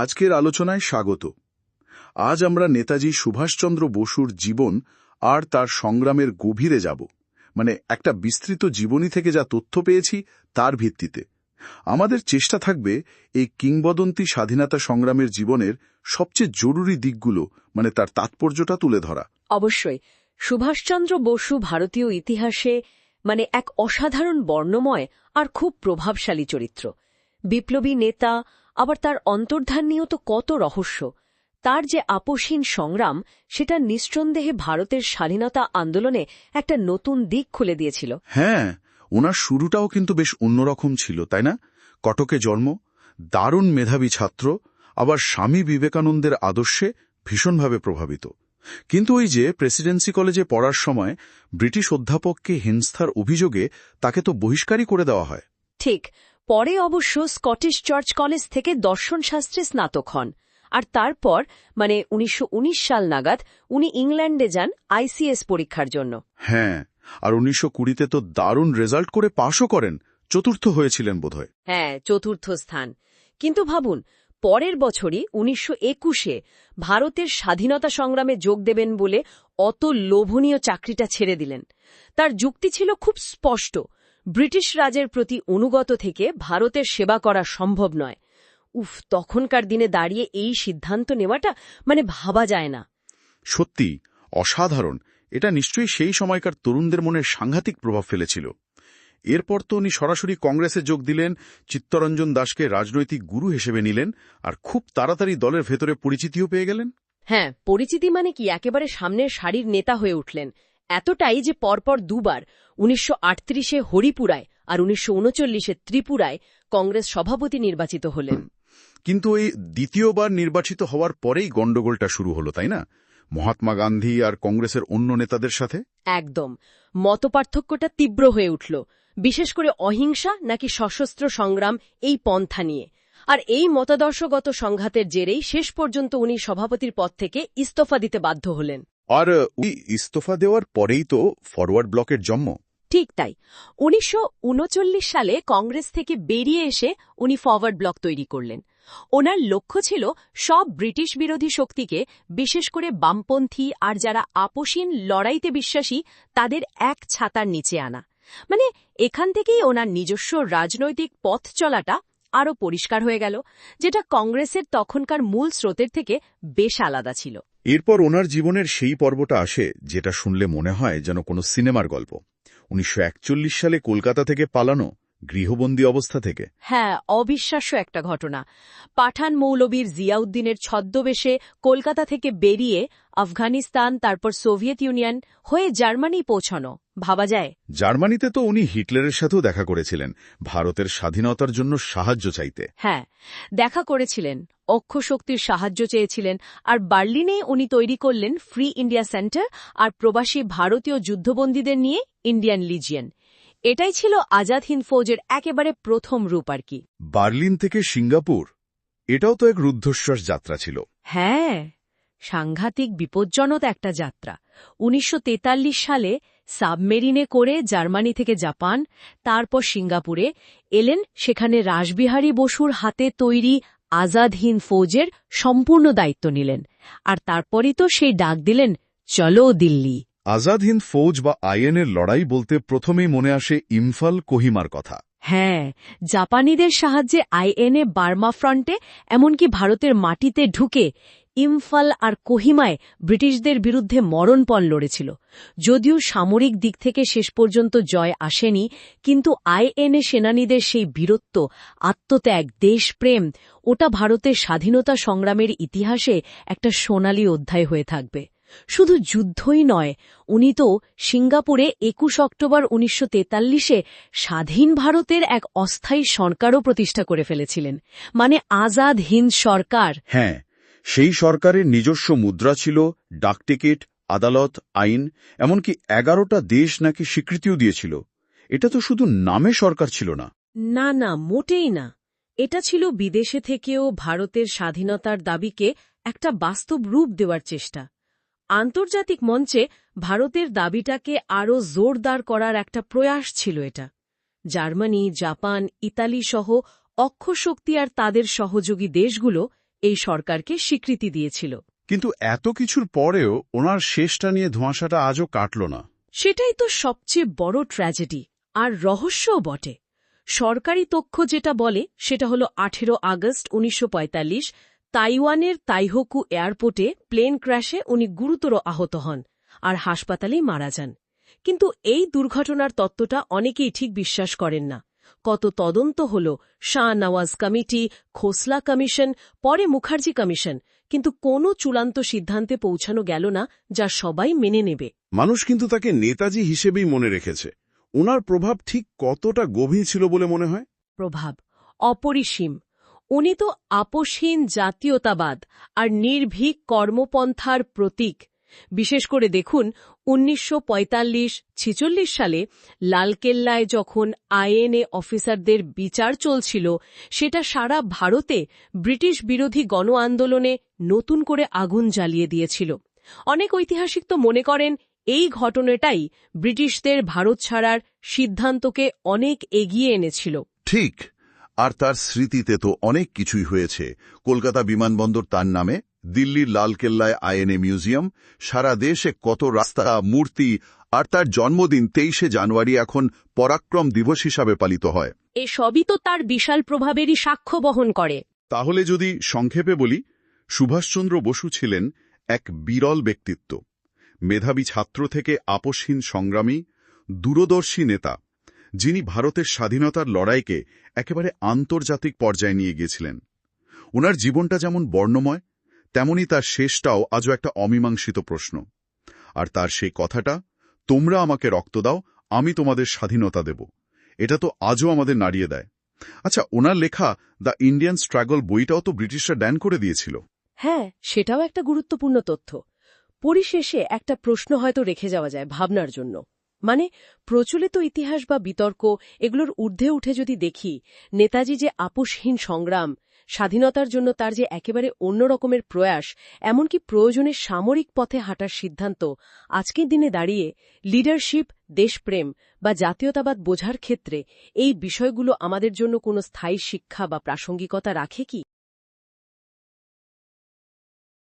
আজকের আলোচনায় স্বাগত। আজ আমরা নেতাজি সুভাষচন্দ্র বসুর জীবন আর তার সংগ্রামের গভীরে যাব মানে একটা বিস্তৃত জীবনী থেকে যা তথ্য পেয়েছি তার ভিত্তিতে। আমাদের চেষ্টা থাকবে এই কিংবদন্তি স্বাধীনতা সংগ্রামের জীবনের সবচেয়ে জরুরি দিকগুলো মানে তার তাৎপর্যটা তুলে ধরা। অবশ্যই, সুভাষচন্দ্র বসু ভারতীয় ইতিহাসে মানে এক অসাধারণ বর্ণময় আর খুব প্রভাবশালী চরিত্র। বিপ্লবী নেতা আবার তার অন্তর্ধান নিয়েও তো কত রহস্য। তার যে আপোষহীন সংগ্রাম সেটা নিঃসন্দেহে ভারতের স্বাধীনতা আন্দোলনে একটা নতুন দিক খুলে দিয়েছিল। হ্যাঁ ওনার শুরুটাও কিন্তু বেশ অন্যরকম ছিল তাই না? কটকে জন্ম দারুণ মেধাবী ছাত্র আবার স্বামী বিবেকানন্দের আদর্শে ভীষণভাবে প্রভাবিত। কিন্তু ওই যে প্রেসিডেন্সি কলেজে পড়ার সময় ব্রিটিশ অধ্যাপককে হিংস্থার অভিযোগে তাকে তো বহিষ্কারই করে দেওয়া হয়। ঠিক পরে অবশ্য স্কটিশ চার্চ কলেজ থেকে দর্শনশাস্ত্রে স্নাতক হন। আর তারপর মানে উনিশশো উনিশ সাল নাগাদ উনি ইংল্যান্ডে যান আইসিএস পরীক্ষার জন্য। হ্যাঁ আর উনিশশো কুড়িতে তো দারুণ রেজাল্ট করে পাশও করেন। চতুর্থ হয়েছিলেন বোধহয়। হ্যাঁ চতুর্থ স্থান। কিন্তু ভাবুন পরের বছরই উনিশশো একুশে ভারতের স্বাধীনতা সংগ্রামে যোগ দেবেন বলে অত লোভনীয় চাকরিটা ছেড়ে দিলেন। তার যুক্তি ছিল খুব স্পষ্ট। ব্রিটিশ রাজের প্রতি অনুগত থেকে ভারতের সেবা করা সম্ভব নয়। উফ তখনকার দিনে দাঁড়িয়ে এই সিদ্ধান্ত নেওয়াটা মানে ভাবা যায় না। সত্যি অসাধারণ। এটা নিশ্চয়ই সেই সময়কার তরুণদের মনে সাংঘাতিক প্রভাব ফেলেছিল। এরপর তো উনি সরাসরি কংগ্রেসে যোগ দিলেন চিত্তরঞ্জন দাসকে রাজনৈতিক গুরু হিসেবে নিলেন আর খুব তাড়াতাড়ি দলের ভেতরে পরিচিতিও পেয়ে গেলেন। হ্যাঁ পরিচিতি মানে কি? একেবারে সামনের সারির নেতা হয়ে উঠলেন। এতটাই যে পরপর দুবার উনিশশো আটত্রিশে হরিপুরায় আর উনিশশো উনচল্লিশে ত্রিপুরায় কংগ্রেস সভাপতি নির্বাচিত হলেন। কিন্তু এই দ্বিতীয়বার নির্বাচিত হওয়ার পরেই গণ্ডগোলটা শুরু হলো তাই না? মহাত্মা গান্ধী আর কংগ্রেসের অন্য নেতাদের সাথে? একদম। মতপার্থক্যটা তীব্র হয়ে উঠল বিশেষ করে অহিংসা নাকি সশস্ত্র সংগ্রাম এই পন্থা নিয়ে। আর এই মতাদর্শগত সংঘাতের জেরেই শেষ পর্যন্ত উনি সভাপতির পদ থেকে ইস্তফা দিতে বাধ্য হলেন। আর উনি ইস্তফা দেওয়ার পরেই তো ফরওয়ার্ড ব্লকের জন্ম। ঠিক তাই। উনিশশো উনচল্লিশ সালে কংগ্রেস থেকে বেরিয়ে এসে উনি ফরওয়ার্ড ব্লক তৈরি করলেন। ওনার লক্ষ্য ছিল সব ব্রিটিশ বিরোধী শক্তিকে, বিশেষ করে বামপন্থী আর যারা আপোষীন লড়াইতে বিশ্বাসী, তাদের এক ছাতার নিচে আনা। মানে এখান থেকেই ওনার নিজস্ব রাজনৈতিক পথ চলাটা আরও পরিষ্কার হয়ে গেল, যেটা কংগ্রেসের তখনকার মূল স্রোতের থেকে বেশ আলাদা ছিল। এরপর ওনার জীবনের সেই পর্বটা আসে যেটা শুনলে মনে হয় যেন কোনো সিনেমার গল্প। উনিশশো একচল্লিশ সালে কলকাতা থেকে পালানো গৃহবন্দী অবস্থা থেকে। হ্যাঁ অবিশ্বাস্য একটা ঘটনা। পাঠান মৌলবীর জিয়াউদ্দিনের ছদ্মবেশে কলকাতা থেকে বেরিয়ে আফগানিস্তান, তারপর সোভিয়েত ইউনিয়ন হয়ে জার্মানি পৌঁছানো। ভাবা যায়। জার্মানিতে তো উনি হিটলারের সাথেও দেখা করেছিলেন। ভারতের স্বাধীনতার জন্য সাহায্য চাইতে। হ্যাঁ দেখা করেছিলেন অক্ষ শক্তির সাহায্য চেয়েছিলেন আর বার্লিনে উনি তৈরি করলেন ফ্রি ইন্ডিয়া সেন্টার আর প্রবাসী ভারতীয় যুদ্ধবন্দীদের নিয়ে ইন্ডিয়ান লিজিয়ন। এটাই ছিল আজাদ হিন্দ ফৌজের একেবারে প্রথম রূপ আর কি। বার্লিন থেকে সিঙ্গাপুর এটাও তো এক রুদ্ধশ্বাস যাত্রা ছিল। হ্যাঁ। সাংঘাতিক বিপজ্জনক একটা যাত্রা। উনিশশো তেতাল্লিশ সালে সাবমেরিনে করে জার্মানি থেকে জাপান তারপর সিঙ্গাপুরে এলেন সেখানে রাসবিহারী বসুর হাতে তৈরি আজাদ হিন্দ ফৌজের সম্পূর্ণ দায়িত্ব নিলেন। আর তারপরই তো সেই ডাক দিলেন চলো দিল্লি। আজাদ হিন্দ ফৌজ বা আইএনের লড়াই বলতে প্রথমেই মনে আসে ইমফাল কোহিমার কথা। হ্যাঁ জাপানিদের সাহায্যে আইএনএ বার্মা ফ্রন্টে এমনকি ভারতের মাটিতে ঢুকে ইমফাল আর কোহিমায় ব্রিটিশদের বিরুদ্ধে মরণপণ লড়েছিল। যদিও সামরিক দিক থেকে শেষ পর্যন্ত জয় আসেনি, কিন্তু আইএনএ সেনানীদের সেই বীরত্ব, আত্মত্যাগ, দেশপ্রেম, ওটা ভারতের স্বাধীনতা সংগ্রামের ইতিহাসে একটা সোনালী অধ্যায় হয়ে থাকবে। শুধু যুদ্ধই নয়, উনি তো সিঙ্গাপুরে একুশ অক্টোবর উনিশশো তেতাল্লিশে স্বাধীন ভারতের এক অস্থায়ী সরকারও প্রতিষ্ঠা করে ফেলেছিলেন। মানে আজাদ হিন্দ সরকার। হ্যাঁ সেই সরকারের নিজস্ব মুদ্রা ছিল ডাকটিকিট, আদালত, আইন, এমনকি এগারোটা দেশ নাকি স্বীকৃতিও দিয়েছিল। এটা তো শুধু নামে সরকার ছিল না। না না, মোটেই না। এটা ছিল বিদেশে থেকেও ভারতের স্বাধীনতার দাবিকে একটা বাস্তব রূপ দেওয়ার চেষ্টা। আন্তর্জাতিক মঞ্চে ভারতের দাবিটাকে আরও জোরদার করার একটা প্রয়াস ছিল এটা। জার্মানি, জাপান, ইতালি সহ অক্ষশক্তি আর তাদের সহযোগী দেশগুলো এই সরকারকে স্বীকৃতি দিয়েছিল। কিন্তু এত কিছুর পরেও ওনার শেষটা নিয়ে ধোঁয়াশাটা আজও কাটল না। সেটাই তো সবচেয়ে বড় ট্র্যাজেডি আর রহস্যও বটে। সরকারি তথ্য যেটা বলে সেটা হলো আঠেরো আগস্ট উনিশশো পঁয়তাল্লিশ তাইওয়ানের তাইহোকু এয়ারপোর্টে প্লেন ক্র্যাশে উনি গুরুতর আহত হন আর হাসপাতালেই মারা যান। কিন্তু এই দুর্ঘটনার তত্ত্বটা অনেকেই ঠিক বিশ্বাস করেন না। কত তদন্ত হল। শাহ নওয়াজ কমিটি খোসলা কমিশন পরে মুখার্জি কমিশন। কিন্তু কোনো চূড়ান্ত সিদ্ধান্তে পৌঁছানো গেল না যা সবাই মেনে নেবে। মানুষ কিন্তু তাকে নেতাজি হিসেবেই মনে রেখেছে। ওনার প্রভাব ঠিক কতটা গভীর ছিল বলে মনে হয়? প্রভাব অপরিসীম। উনি তো আপোষহীন জাতীয়তাবাদ আর নির্ভীক কর্মপন্থার প্রতীক। বিশেষ করে দেখুন, উনিশশো ছিচল্লিশ সালে লালকেল্লায় যখন আইএনএ অফিসারদের বিচার চলছিল, সেটা সারা ভারতে ব্রিটিশ বিরোধী গণ আন্দোলনে নতুন করে আগুন জ্বালিয়ে দিয়েছিল। অনেক ঐতিহাসিক তো মনে করেন, এই ঘটনাটাই ব্রিটিশদের ভারত ছাড়ার সিদ্ধান্তকে অনেক এগিয়ে এনেছিল। ঠিক, আর তার স্মৃতিতে তো অনেক কিছুই হয়েছে। কলকাতা বিমানবন্দর তার নামে দিল্লির লালকেল্লায় আইএনএ মিউজিয়াম সারা দেশে কত রাস্তা মূর্তি আর তার জন্মদিন তেইশে জানুয়ারি এখন পরাক্রম দিবস হিসাবে পালিত হয়। এ সবই তো তার বিশাল প্রভাবেরই সাক্ষ্য বহন করে। তাহলে যদি সংক্ষেপে বলি সুভাষচন্দ্র বসু ছিলেন এক বিরল ব্যক্তিত্ব। মেধাবী ছাত্র থেকে আপসহীন সংগ্রামী দূরদর্শী নেতা যিনি ভারতের স্বাধীনতার লড়াইকে একেবারে আন্তর্জাতিক পর্যায়ে নিয়ে গিয়েছিলেন। ওনার জীবনটা যেমন বর্ণময় তেমনি তার শেষটাও আজও একটা অমীমাংসিত প্রশ্ন। আর তার সেই কথাটা, তোমরা আমাকে রক্ত দাও, আমি তোমাদের স্বাধীনতা দেব। এটা তো আজও আমাদের নাড়িয়ে দেয়। আচ্ছা ওনার লেখা দ্য ইন্ডিয়ান স্ট্রাগল বইটাও তো ব্রিটিশরা ড্যান করে দিয়েছিল। হ্যাঁ সেটাও একটা গুরুত্বপূর্ণ তথ্য। পরিশেষে একটা প্রশ্ন হয়তো রেখে যাওয়া যায় ভাবনার জন্য। মানে প্রচলিত ইতিহাস বা বিতর্ক, এগুলোর ঊর্ধ্বে উঠে যদি দেখি, নেতাজি যে আপোষহীন সংগ্রাম স্বাধীনতার জন্য তার যে একেবারে অন্য রকমের প্রয়াস, এমনকি প্রয়োজনে সামরিক পথে হাঁটার সিদ্ধান্ত, আজকের দিনে দাঁড়িয়ে লিডারশিপ, দেশপ্রেম বা জাতীয়তাবাদ বোঝার ক্ষেত্রে এই বিষয়গুলো আমাদের জন্য কোনো স্থায়ী শিক্ষা বা প্রাসঙ্গিকতা রাখে কি?